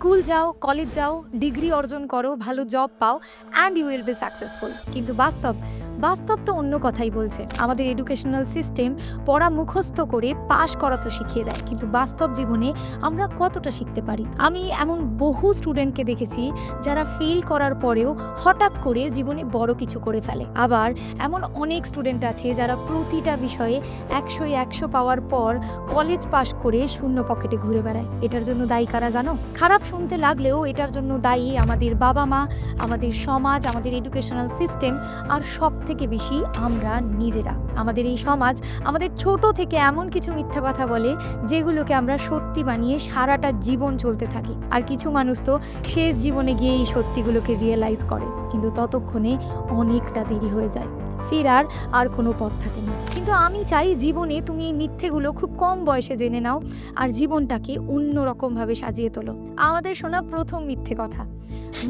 School যাও, college যাও, degree অর্জন করো, ভালো জব পাও and you will be successful কিন্তু বাস্তব বাস্তব তো অন্য কথাই বলছে। আমাদের এডুকেশনাল সিস্টেম পড়া মুখস্থ করে পাশ করা তো শিখিয়ে দেয়। কিন্তু বাস্তব জীবনে আমরা কতটা শিখতে পারি? আমি এমন বহু স্টুডেন্টকে দেখেছি যারা ফেল করার পরেও হঠাৎ করে জীবনে বড় কিছু করে ফেলে। আবার এমন অনেক স্টুডেন্ট আছে যারা প্রতিটা বিষয়ে একশোয় একশো পাওয়ার পর কলেজ পাশ করে শূন্য পকেটে ঘুরে বেড়ায়। এটার জন্য দায়ী কারা জানো? খারাপ শুনতে লাগলেও এটার জন্য দায়ী আমাদের বাবা মা, আমাদের সমাজ, আমাদের এডুকেশনাল সিস্টেম আর সব থেকে বেশি আমরা নিজেরা। আমাদের এই সমাজ আমাদের ছোট থেকে এমন কিছু মিথ্যা কথা বলে, যেগুলোকে আমরা সত্যি বানিয়ে সারাটা জীবন চলতে থাকি। আর কিছু মানুষ তো শেষ জীবনে গিয়ে এই সত্যিগুলোকে রিয়েলাইজ করে, কিন্তু ততক্ষণে অনেকটা দেরি হয়ে যায়। ফেরার আর কোনো পথ থাকে না। কিন্তু আমি চাই জীবনে তুমি এই মিথ্যেগুলো খুব কম বয়সে জেনে নাও আর জীবনটাকে অন্যরকমভাবে সাজিয়ে তোলো। আমাদের শোনা প্রথম মিথ্যে কথা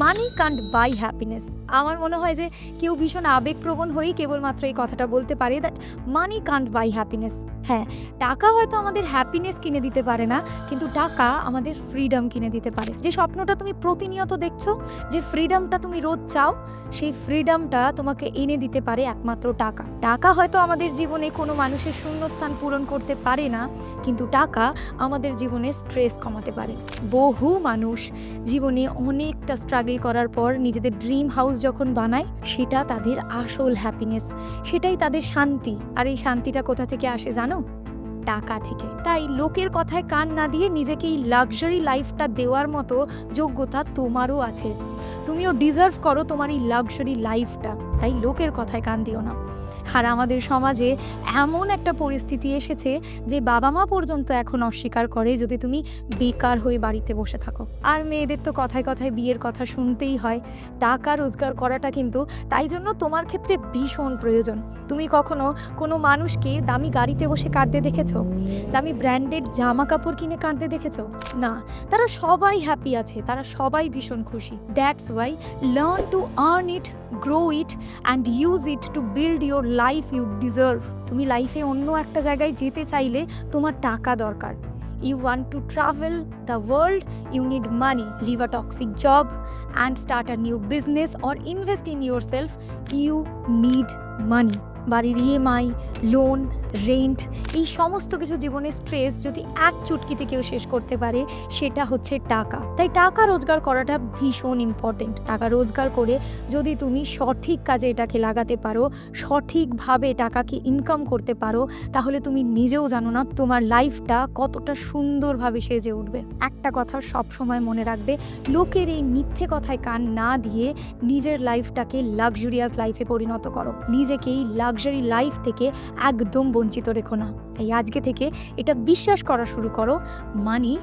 মানি কান্ট বাই হ্যাপিনেস আমার মনে হয় যে কেউ ভীষণ আবেগপ্রবণ হয়েই কেবলমাত্র এই কথাটা বলতে পারে that money can't buy happiness হ্যাঁ টাকা হয়তো আমাদের হ্যাপিনেস কিনে দিতে পারে না, কিন্তু টাকা আমাদের ফ্রিডম কিনে দিতে পারে। যে স্বপ্নটা তুমি প্রতিনিয়ত দেখছ, যে ফ্রিডমটা তুমি রোজ চাও, সেই ফ্রিডমটা তোমাকে এনে দিতে পারে একমাত্র টাকা। টাকা হয়তো আমাদের জীবনে কোনো মানুষের শূন্যস্থান পূরণ করতে পারে না, কিন্তু টাকা আমাদের জীবনে স্ট্রেস কমাতে পারে। বহু মানুষ জীবনে অনেকটা স্ট্রাগল করার পর নিজেদের ড্রিম হাউস যখন বানায়, সেটা তাদের আসল হ্যাপিনেস সেটাই তাদের শান্তি। আর এই শান্তিটা কোথা থেকে আসে জানো? টাকা থেকে। তাই লোকের কথায় কান না দিয়ে নিজেকে এই লাক্সারি লাইফটা দেওয়ার মতো যোগ্যতা তোমারও আছে। তুমিও ডিজার্ভ করো তোমার এই লাক্সারি লাইফটা তাই লোকের কথায় কান দিও না। আর আমাদের সমাজে এমন একটা পরিস্থিতি এসেছে যে বাবা মা পর্যন্ত এখন অস্বীকার করে যদি তুমি বেকার হয়ে বাড়িতে বসে থাকো। আর মেয়েদের তো কথায় কথায় বিয়ের কথা শুনতেই হয়। টাকা রোজগার করাটা কিন্তু তাই জন্য তোমার ক্ষেত্রে ভীষণ প্রয়োজন। তুমি কখনো কোনো মানুষকে দামি গাড়িতে বসে কাঁদতে দেখেছ? দামি ব্র্যান্ডেড জামা কাপড় কিনে কাঁদতে দেখেছ? না, তারা সবাই হ্যাপি আছে, তারা সবাই ভীষণ খুশি। That's why learn to earn it grow it and use it to build your life you deserve তুমি লাইফে অন্য একটা জায়গায় যেতে চাইলে তোমার টাকা দরকার। You want to travel the world you need money leave a toxic job and start a new business or invest in yourself you need money বাড়ির ইএমআই লোন রেন্ট, এই সমস্ত কিছু জীবনের স্ট্রেস যদি এক চুটকিতে কেউ শেষ করতে পারে, সেটা হচ্ছে টাকা। তাই টাকা রোজগার করাটা ভীষণ ইম্পর্টেন্ট টাকা রোজগার করে যদি তুমি সঠিক কাজে এটাকে লাগাতে পারো, সঠিকভাবে টাকাকে ইনকাম করতে পারো, তাহলে তুমি নিজেও জানো না তোমার লাইফটা কতটা সুন্দরভাবে সেজে উঠবে। একটা কথা সব সময় মনে রাখবে, লোকের এই মিথ্যে কথায় কান না দিয়ে নিজের লাইফটাকে লাক্সারিয়াস লাইফে পরিণত করো। নিজেকেই লাক্সারি লাইফ থেকে একদম বঞ্চিত রেখো না। তাই আজকে থেকে এটা বিশ্বাস করা শুরু করো মানি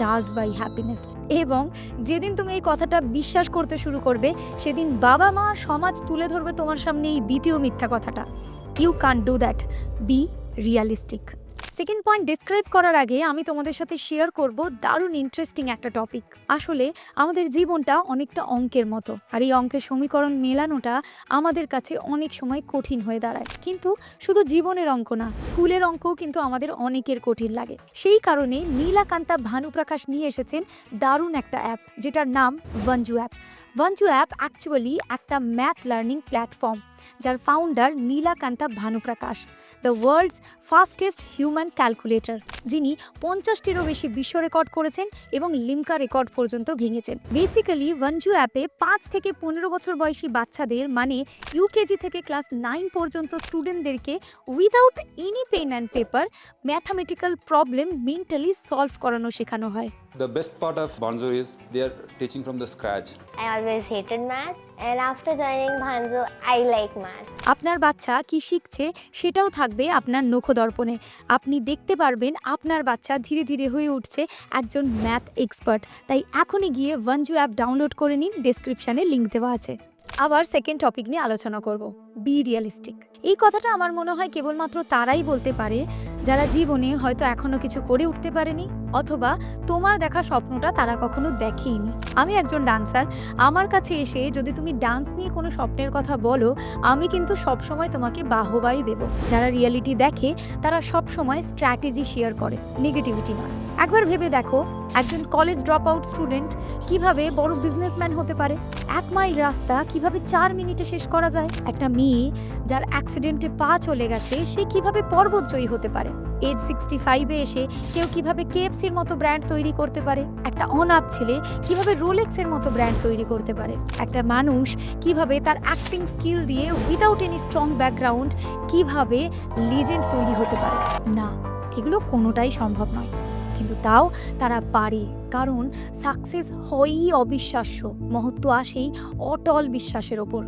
ডাজ বাই হ্যাপিনেস এবং যেদিন তুমি এই কথাটা বিশ্বাস করতে শুরু করবে, সেদিন বাবা মা সমাজ তুলে ধরবে তোমার সামনে এই দ্বিতীয় মিথ্যা কথাটা। You can do that be realistic second point describe করার আগে আমি তোমাদের সাথে শেয়ার করব দারুণ ইন্টারেস্টিং একটা টপিক আসলে আমাদের জীবনটা অনেকটা অঙ্কের মতো। আর এই অঙ্কের সমীকরণ মেলানোটা আমাদের কাছে অনেক সময় কঠিন হয়ে দাঁড়ায়। কিন্তু শুধু জীবনের অঙ্ক না, স্কুলের অঙ্কও কিন্তু আমাদের অনেকের কঠিন লাগে। সেই কারণে নীলাকান্তা ভানুপ্রকাশ নিয়ে এসেছেন দারুণ একটা অ্যাপ যেটার নাম Bhanzu app Bhanzu app actually একটা ম্যাথ লার্নিং প্ল্যাটফর্ম যার founder Neelakantha Bhanuprakash. The world's fastest human calculator, যিনি পঞ্চাশটিরও বেশি বিশ্ব রেকর্ড করেছেন এবং লিমকা রেকর্ড পর্যন্ত ভেঙেছেন। বেসিক্যালি ওয়ানজু অ্যাপে পাঁচ থেকে পনেরো বছর বয়সী বাচ্চাদের মানে ইউকেজি থেকে ক্লাস নাইন পর্যন্ত স্টুডেন্টদেরকে without any pen and paper mathematical problem mentally solve করানো শেখানো হয়। The best part of Bonzo is they are teaching from the scratch. I always hated maths, and after joining Bhanzo, I like maths. আপনার বাচ্চা কি শিখছে সেটাও থাকবে আপনার নখদর্পণে। আপনি দেখতে পারবেন আপনার বাচ্চা ধীরে ধীরে হয়ে উঠছে একজন ম্যাথ এক্সপার্ট তাই এখনই গিয়ে ওয়ানজু অ্যাপ ডাউনলোড করে নিন ডেসক্রিপশানে লিঙ্ক দেওয়া আছে। আবার সেকেন্ড টপিক নিয়ে আলোচনা করব বি রিয়ালিস্টিক এই কথাটা আমার মনে হয় কেবলমাত্র তারাই বলতে পারে। যারা জীবনে হয়তো এখনও কিছু করে উঠতে পারেনি, অথবা তোমার দেখা স্বপ্নটা তারা কখনো দেখেইনি। আমি একজন ডান্সার আমার কাছে এসে যদি তুমি ডান্স নিয়ে কোনো স্বপ্নের কথা বলো, আমি কিন্তু সবসময় তোমাকে বাহবাই দেব। যারা রিয়ালিটি দেখে, তারা সব সময় স্ট্র্যাটেজি শেয়ার করে নেগেটিভিটি নয়। একবার ভেবে দেখো, একজন কলেজ ড্রপ আউট স্টুডেন্ট কীভাবে বড় বিজনেসম্যান হতে পারে? এক মাইল রাস্তা কীভাবে চার মিনিটে শেষ করা যায়? একটা মেয়ে যার অ্যাক্সিডেন্টে পা চলে গেছে, সে কীভাবে পর্বতজয়ী হতে পারে? এজ সিক্সটি ফাইভে এসে কেউ কীভাবে কেএফসির মতো ব্র্যান্ড তৈরি করতে পারে? একটা অনাথ ছেলে কীভাবে রোলেক্সের মতো ব্র্যান্ড তৈরি করতে পারে? একটা মানুষ কীভাবে তার অ্যাক্টিং স্কিল দিয়ে উইদাউট এনি স্ট্রং ব্যাকগ্রাউন্ড কীভাবে লিজেন্ড তৈরি হতে পারে? না, এগুলো কোনোটাই সম্ভব নয়। কিন্তু তাও তারা পারে। কারণ সাকসেস হয়ই অবিশ্বাস্য, মহত্ব আসেই অটল বিশ্বাসের ওপর।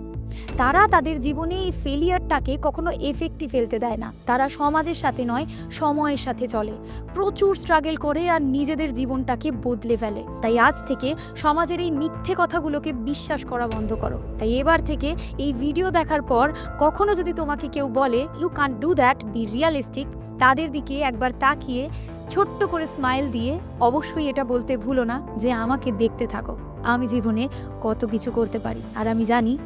তারা তাদের জীবনে এই ফেলিয়ারটাকে কখনো এফেক্টই ফেলতে দেয় না। তারা সমাজের সাথে নয়, সময়ের সাথে চলে। প্রচুর স্ট্রাগল করে আর নিজেদের জীবনটাকে বদলে ফেলে। তাই আজ থেকে সমাজের এই মিথ্যে কথাগুলোকে বিশ্বাস করা বন্ধ করো। তাই এবার থেকে এই ভিডিও দেখার পর কখনো যদি তোমাকে কেউ বলে you can do that be realistic তাদের দিকে একবার তাকিয়ে ছোট্ট করে স্মাইল দিয়ে অবশ্যই এটা বলতে ভুলো না যে আমাকে দেখতে থাকো। আমি জীবনে কত কিছু করতে পারি আর আমি জানি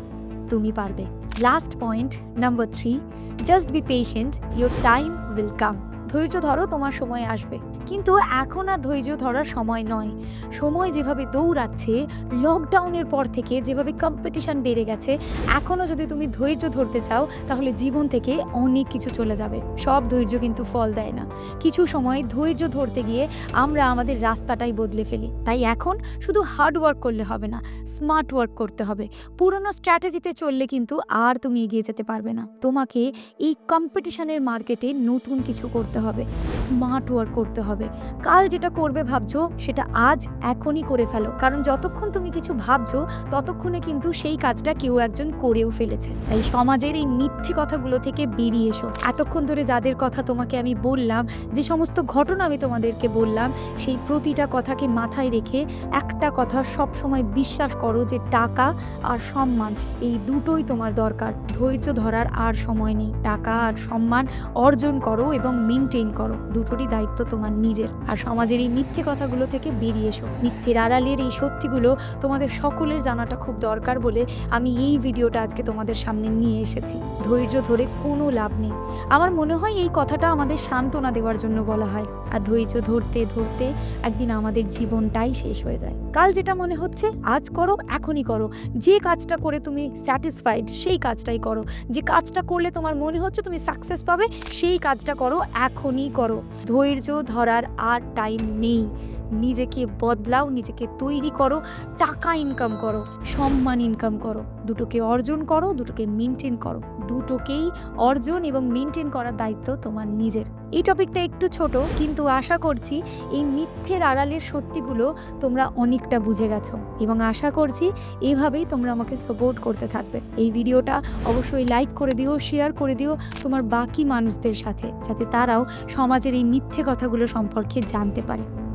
তুমি পারবে। Last point number three just be patient your time will come ধৈর্য ধরো, তোমার সময় আসবে। কিন্তু এখন আর ধৈর্য ধরার সময় নয়। সময় যেভাবে দৌড়াচ্ছে লকডাউনের পর থেকে যেভাবে কম্পিটিশান বেড়ে গেছে এখনও যদি তুমি ধৈর্য ধরতে চাও, তাহলে জীবন থেকে অনেক কিছু চলে যাবে। সব ধৈর্য কিন্তু ফল দেয় না। কিছু সময় ধৈর্য ধরতে গিয়ে আমরা আমাদের রাস্তাটাই বদলে ফেলি। তাই এখন শুধু হার্ড ওয়ার্ক করলে হবে না স্মার্ট ওয়ার্ক করতে হবে। পুরনো স্ট্র্যাটেজিতে চললে কিন্তু আর তুমি এগিয়ে যেতে পারবে না। তোমাকে এই কম্পিটিশনের মার্কেটে নতুন কিছু করতে হবে। স্মার্ট ওয়ার্ক করতে হবে। কাল যেটা করবে ভাবছ, সেটা আজ এখনই করে ফেলো। কারণ যতক্ষণ তুমি কিছু ভাবছ, ততক্ষণে কিন্তু সেই কাজটা কেউ একজন করেও ফেলেছে। তাই সমাজের এই মিথ্যে কথাগুলো থেকে বেরিয়ে এসো। এতক্ষণ ধরে যাদের কথা তোমাকে আমি বললাম, যে সমস্ত ঘটনা আমি তোমাদেরকে বললাম, সেই প্রতিটা কথাকে মাথায় রেখে একটা কথা সব সময় বিশ্বাস করো যে টাকা আর সম্মান, এই দুটোই তোমার দরকার। ধৈর্য ধরার আর সময় নেই। টাকা আর সম্মান অর্জন করো এবং মেনটেন করো। দুটোরই দায়িত্ব তোমার নিজের। আর সমাজের এই মিথ্যে কথাগুলো থেকে বেরিয়ে এসো। মিথ্যের আড়ালের এই সত্যিগুলো তোমাদের সকলের জানাটা খুব দরকার বলে আমি এই ভিডিওটা আজকে তোমাদের সামনে নিয়ে এসেছি। ধৈর্য ধরে কোনো লাভ নেই। আমার মনে হয় এই কথাটা আমাদের সান্ত্বনা দেওয়ার জন্য বলা হয়। আর ধৈর্য ধরতে ধরতে একদিন আমাদের জীবনটাই শেষ হয়ে যায়। কাল যেটা মনে হচ্ছে, আজ করো, এখনই করো। যে কাজটা করে তুমি স্যাটিসফাইড, সেই কাজটাই করো। যে কাজটা করলে তোমার মনে হচ্ছে তুমি সাকসেস পাবে, সেই কাজটা করো, এখনই করো। ধৈর্য ধরার আর টাইম নেই নিজেকে বদলাও, নিজেকে তৈরি করো, টাকা ইনকাম করো, সম্মান ইনকাম করো। দুটোকে অর্জন করো, দুটোকে মেনটেন করো। দুটোকেই অর্জন এবং মেনটেন করার দায়িত্ব তোমার নিজের। এই টপিকটা একটু ছোট, কিন্তু আশা করছি এই মিথ্যের আড়ালের সত্যিগুলো তোমরা অনেকটা বুঝে গেছো এবং আশা করছি এইভাবেই তোমরা আমাকে সাপোর্ট করতে থাকবে। এই ভিডিওটা অবশ্যই লাইক করে দিও শেয়ার করে দিও তোমার বাকি মানুষদের সাথে, যাতে তারাও সমাজের এই মিথ্যে কথাগুলো সম্পর্কে জানতে পারে।